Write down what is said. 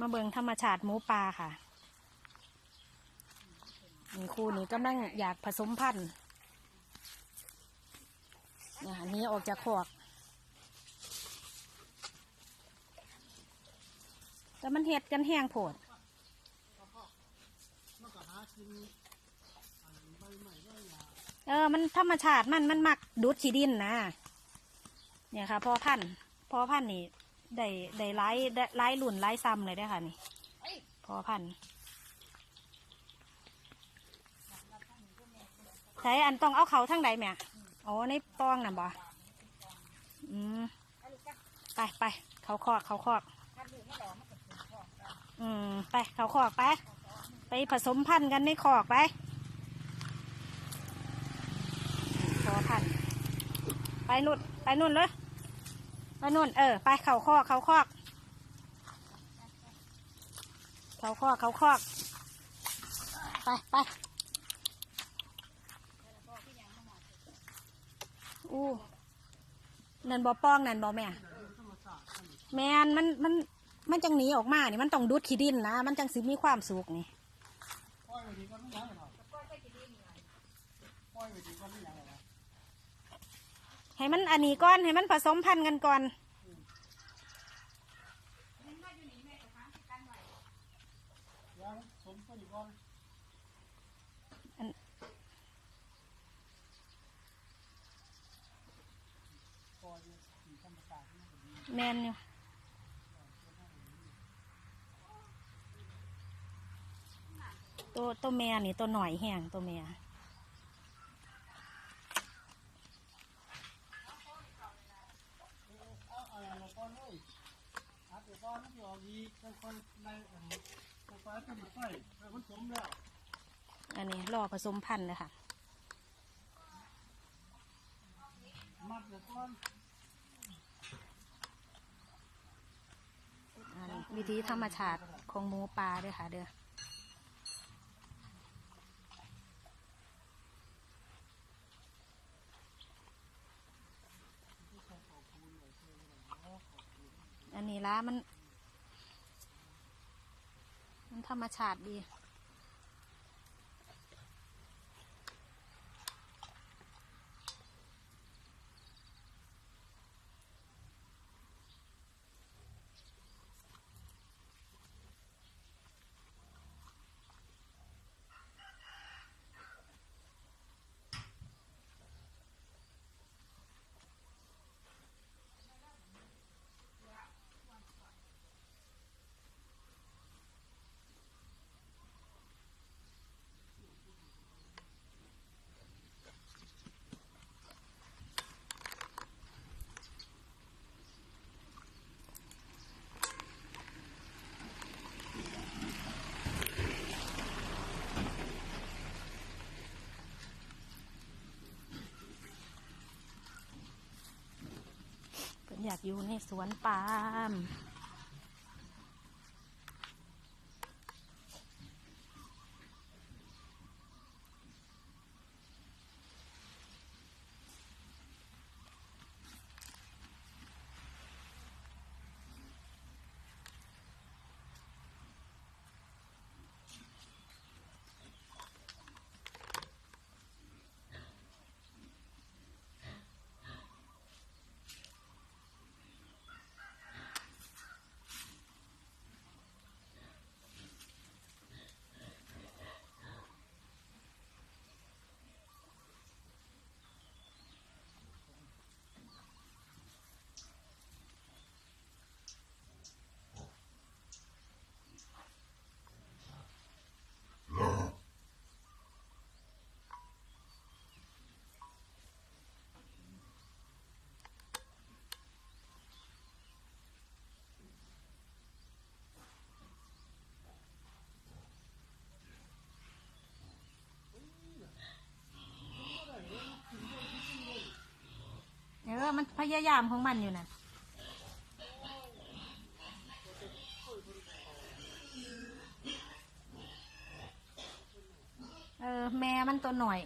มาเบิงธรรมชาติหมูป่าค่ะนี่คู่นี้กำลังอยากผสมพันธุ์เนี่ยหนี้ออกจากขอกแต่มันเห็ดกันแห้งโผดเออ มันธรรมชาติมันมันมักดูดขี้ดินนะ เนี่ยค่ะ พอพันธุ์พอพันธุ์นี่ ได้ได้ไล่ได้ไล่หลุ่นไล่ซ้ำเลยได้ค่ะนี่พอพันใช้อันต้องเอาเขาทั้งใดแม่อ๋อในปองน่ะบ่อืมไปไปเขาคอกเขาคอกอืมไปเขาคอกไปไปผสมพันธุ์กันในคอกไปพอพันธุ์ไปนู่นไปนู่นเลย ไปนู่นเออ ไปเขาคอกเขาคอกเขาคอกเขาคอก ไปไปอู้นั่นบ่ป้องนั่นบ่แม่แมนมันมันมันจังหนีออกมานี่มันต้องดูดขี้ดินนะมันจังสิมีความสุขนี่ ให้มันอันนี้ก่อนให้มันผสมพันธุ์กันก่อนยังสมตัวนี้ก่อนอันปล่อยอยู่ธรรมชาติมันก็ดีแมนอยู่ตัวตัวแม่นี่ตัวหน่อยแห้งตัวแม่ เอาเอาเราก่อนเลย อัดเดี๋ยวก่อนมันจะออกอีกค่อยๆไล่อันนี้ค่อยติดไฟเออมันสมแล้วอันนี้รอผสมพันธุ์เลยค่ะ มัดเดี๋ยวก่อนอันนี้วิธีธรรมชาติของหมูปลาด้วยค่ะเด้ออันนี้ละมัน มันธรรมชาติดี อยากอยู่ในสวนปาล์ม ยายามของมันอยู่นะเออแม่มันตัวหน่อย